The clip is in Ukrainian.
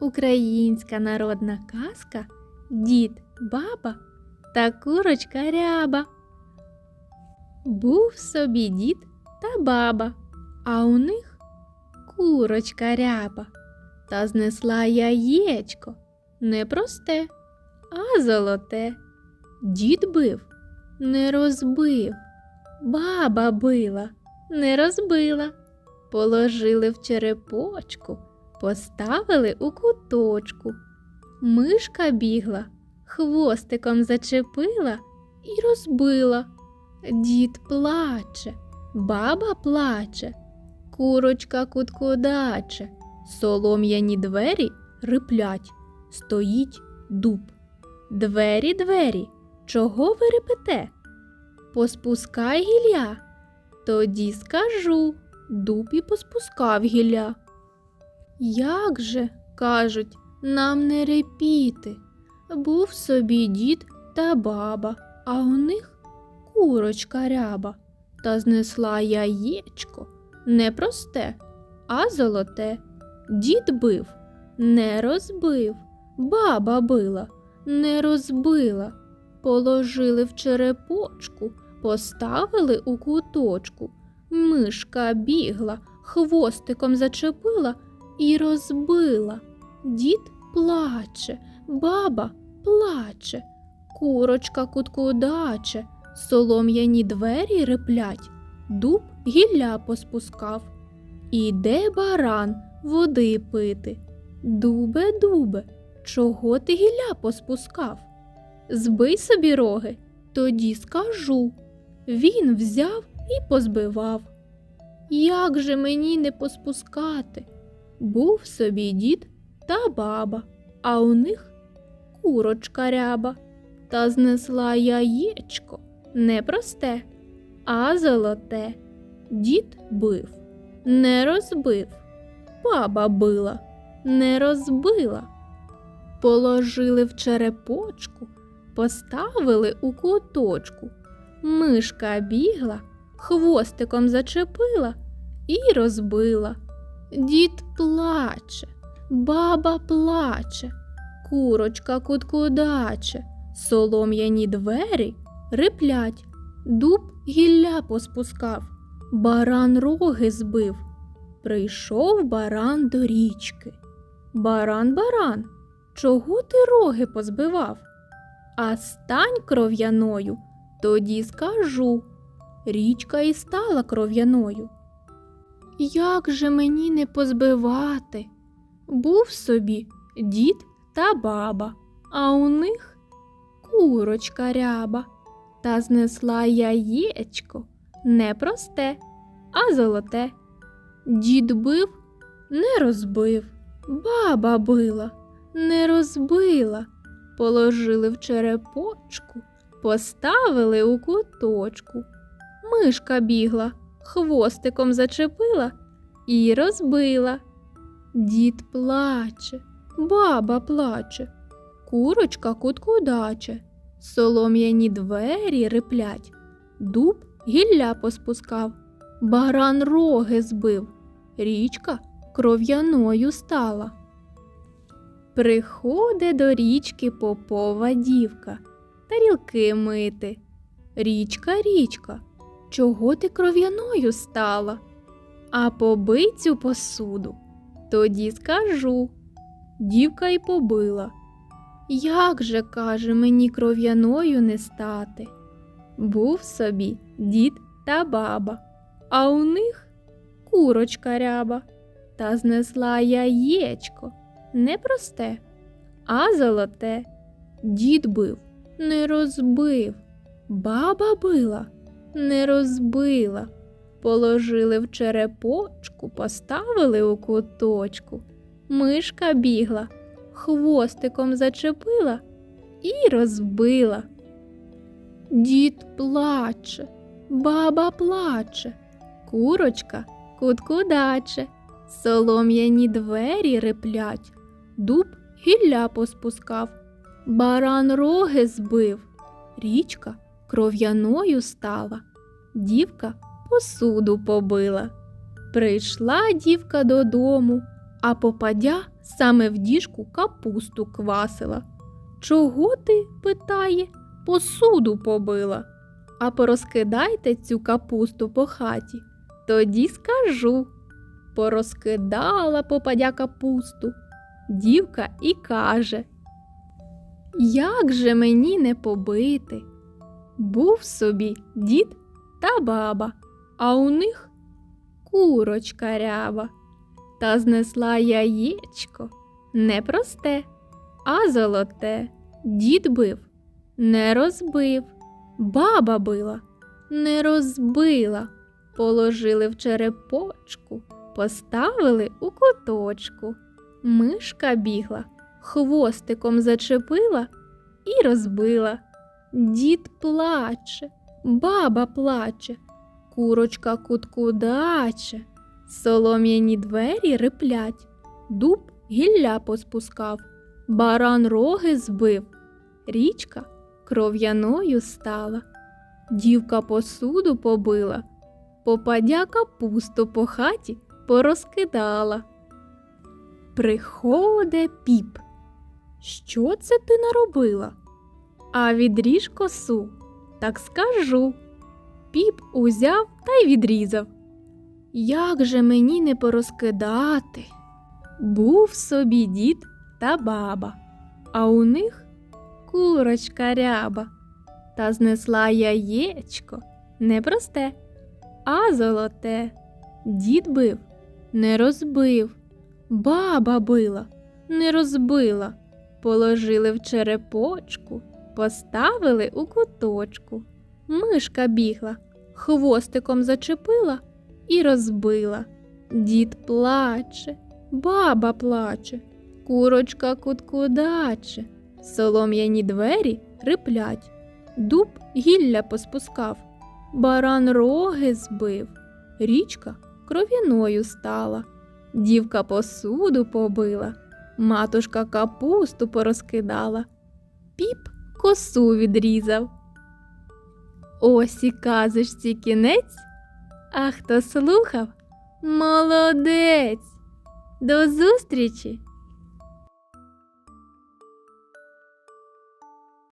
Українська народна казка Дід, баба та курочка ряба. Був собі дід та баба, а у них курочка ряба. Та знесла яєчко не просте, а золоте. Дід бив, не розбив, баба била, не розбила. Положили в черепочку, поставили у куточку. Мишка бігла, хвостиком зачепила і розбила. Дід плаче, баба плаче, курочка куткудаче, солом'яні двері риплять, стоїть дуб. Двері, двері, чого ви репете? Поспускай гілля, тоді скажу, дуб і поспускав гілля. Як же, кажуть, нам не репіти. Був собі дід та баба, а у них курочка ряба, та знесла яєчко не просте, а золоте. Дід бив, не розбив, баба била, не розбила. Положили в черепочку, поставили у куточку. Мишка бігла, хвостиком зачепила і розбила. Дід плаче, баба плаче, курочка куткудаче, солом'яні двері реплять, дуб гілля поспускав. Іде баран води пити. Дубе, дубе, чого ти гілля поспускав? Збий собі роги, тоді скажу. Він взяв і позбивав. Як же мені не поспускати? Був собі дід та баба, а у них курочка ряба, та знесла яєчко не просте, а золоте. Дід бив, не розбив, баба била, не розбила. Положили в черепочку, поставили у куточку. Мишка бігла, хвостиком зачепила і розбила. Дід плаче, баба плаче, курочка куткудаче, солом'яні двері риплять, дуб гілля поспускав, баран роги збив. Прийшов баран до річки. Баран, баран, чого ти роги позбивав? А стань кров'яною, тоді скажу. Річка і стала кров'яною. Як же мені не позбивати? Був собі дід та баба, а у них курочка ряба, та знесла яєчко не просте, а золоте. Дід бив, не розбив, баба била, не розбила, положили в черепочку, поставили у куточку. Мишка бігла, хвостиком зачепила і розбила. Дід плаче, баба плаче, курочка куткудаче, солом'яні двері риплять, дуб гілля поспускав, баран роги збив, річка кров'яною стала. Приходе до річки попова дівка, тарілки мити. Річка, річка, чого ти кров'яною стала? А побий цю посуду, тоді скажу. Дівка й побила. Як же, каже, мені кров'яною не стати? Був собі дід та баба, а у них курочка ряба, та знесла яєчко не просте, а золоте. Дід бив, не розбив, баба била, не розбила. Положили в черепочку, поставили у куточку. Мишка бігла, хвостиком зачепила і розбила. Дід плаче, баба плаче, курочка куткудаче, солом'яні двері риплять, дуб гілля поспускав, баран роги збив, річка кров'яною стала, дівка посуду побила. Прийшла дівка додому, а попадя саме в діжку капусту квасила. Чого ти, питає, посуду побила? А порозкидайте цю капусту по хаті, тоді скажу. Порозкидала попадя капусту. Дівка і каже: Як же мені не побити? Був собі дід та баба, а у них курочка ряба. Та знесла яєчко не просте, а золоте. Дід бив, не розбив, баба била, не розбила. Положили в черепочку, поставили у куточку. Мишка бігла, хвостиком зачепила і розбила. Дід плаче, баба плаче, курочка куткудаче, солом'яні двері риплять, дуб гілля поспускав, баран роги збив, річка кров'яною стала, дівка посуду побила, попадя капусту по хаті порозкидала. Приходе піп. Що це ти наробила? А відріж косу, так скажу. Піп узяв та й відрізав. Як же мені не порозкидати? Був собі дід та баба, а у них курочка ряба, та знесла яєчко не просте, а золоте. Дід бив, не розбив, баба била, не розбила, положили в черепочку, поставили у куточку. Мишка бігла, хвостиком зачепила і розбила. Дід плаче, баба плаче, курочка куткудаче, солом'яні двері риплять, дуб гілля поспускав, баран роги збив, річка кров'яною стала, дівка посуду побила, матушка капусту порозкидала, піп косу відрізав. Ось і казочці кінець. А хто слухав? Молодець! До зустрічі!